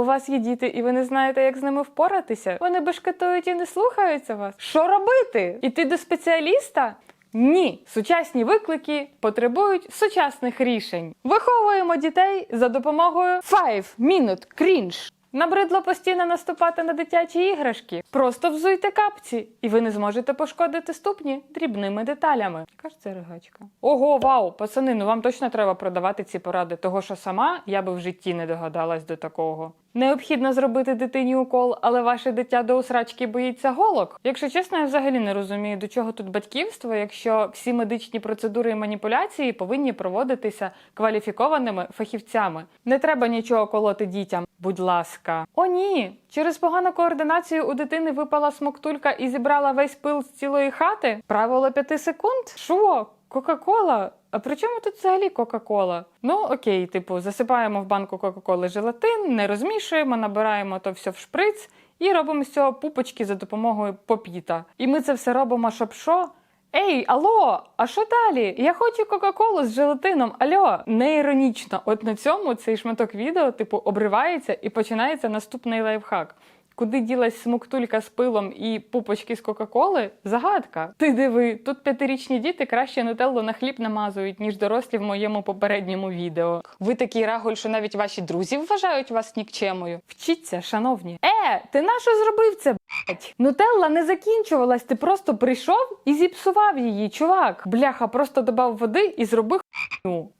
У вас є діти, і ви не знаєте, як з ними впоратися. Вони бешкетують і не слухаються вас. Що робити? Іти до спеціаліста? Ні, сучасні виклики потребують сучасних рішень. Виховуємо дітей за допомогою 5 Minute Cringe. Набридло постійно наступати на дитячі іграшки. Просто взуйте капці, і ви не зможете пошкодити ступні дрібними деталями. Яка ж це ригачка? Ого, вау, пацани, ну вам точно треба продавати ці поради, того що сама я би в житті не догадалась до такого. Необхідно зробити дитині укол, але ваше дитя до усрачки боїться голок. Якщо чесно, я взагалі не розумію, до чого тут батьківство, якщо всі медичні процедури і маніпуляції повинні проводитися кваліфікованими фахівцями. Не треба нічого колоти дітям, будь ласка. О, ні! Через погану координацію у дитини випала смоктулька і зібрала весь пил з цілої хати. Правило п'яти секунд? Що? Кока-кола? А при чому тут взагалі Кока-кола? Ну окей, типу, засипаємо в банку Кока-коли желатин, не розмішуємо, набираємо то все в шприц і робимо з цього пупочки за допомогою попіта. І ми це все робимо, щоб що? Ей, алло, а що далі? Я хочу Кока-Колу з желатином. Альо, не іронічно. От на цьому цей шматок відео, типу, обривається і починається наступний лайфхак. Куди ділась смоктулька з пилом і пупочки з Кока-Коли? Загадка. Ти диви, тут п'ятирічні діти краще нутеллу на хліб намазують, ніж дорослі в моєму попередньому відео. Ви такий рагуль, що навіть ваші друзі вважають вас нікчемою. Вчіться, шановні. Е, ти нащо зробив це? Блять, нутелла не закінчувалась, ти просто прийшов і зіпсував її, чувак. Бляха, просто додав води і зробив.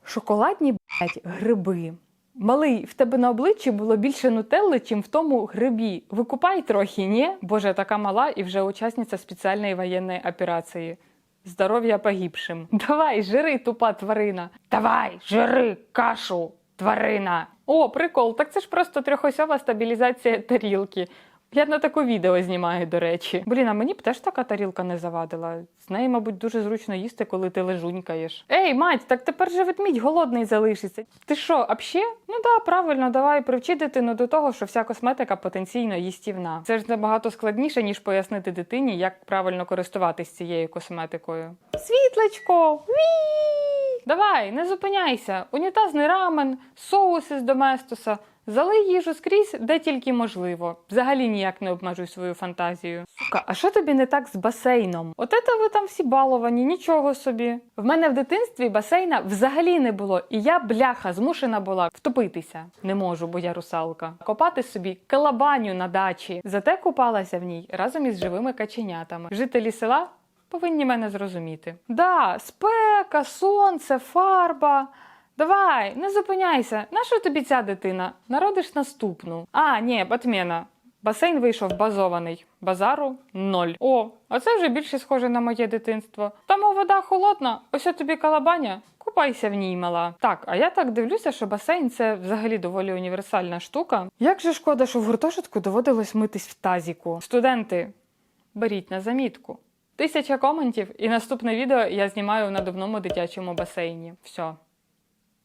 Шоколадні блять, гриби. Малий, в тебе на обличчі було більше нутелли, чим в тому грибі. Викупай трохи, ні? Боже, така мала і вже учасниця спеціальної воєнної операції. Здоров'я погибшим. Давай, жири, тупа тварина. Давай, жири, кашу, тварина. О, прикол, так це ж просто трьохосьова стабілізація тарілки. Я на таку відео знімаю, до речі. Блін, а мені б теж така тарілка не завадила. З неї, мабуть, дуже зручно їсти, коли ти лежунькаєш. Ей, мать, так тепер же ведмідь голодний залишиться. Ти що, аобще? Ну да, правильно, давай привчи дитину до того, що вся косметика потенційно їстівна. Це ж набагато складніше, ніж пояснити дитині, як правильно користуватись цією косметикою. Світлечко! Ві! Давай, не зупиняйся. Унітазний рамен, соуси з доместоса. Залий їжу скрізь, де тільки можливо. Взагалі ніяк не обмежуй свою фантазію. Сука, а що тобі не так з басейном? От це ви там всі баловані, нічого собі. В мене в дитинстві басейна взагалі не було, і я, бляха, змушена була втопитися. Не можу, бо я русалка. Копати собі калабаню на дачі. Зате купалася в ній разом із живими каченятами. Жителі села повинні мене зрозуміти. Да, спека, сонце, фарба. Давай, не зупиняйся. Нащо тобі ця дитина? Народиш наступну. А, ні, отмена. Басейн вийшов базований. Базару ноль. О, а це вже більше схоже на моє дитинство. Там вода холодна, ось от тобі калабаня. Купайся в ній, мала. Так, а я так дивлюся, що басейн це взагалі доволі універсальна штука. Як же шкода, що в гуртожитку доводилось митись в тазіку. Студенти, беріть на замітку. Тисяча коментів, і наступне відео я знімаю в надувному дитячому басейні. Все.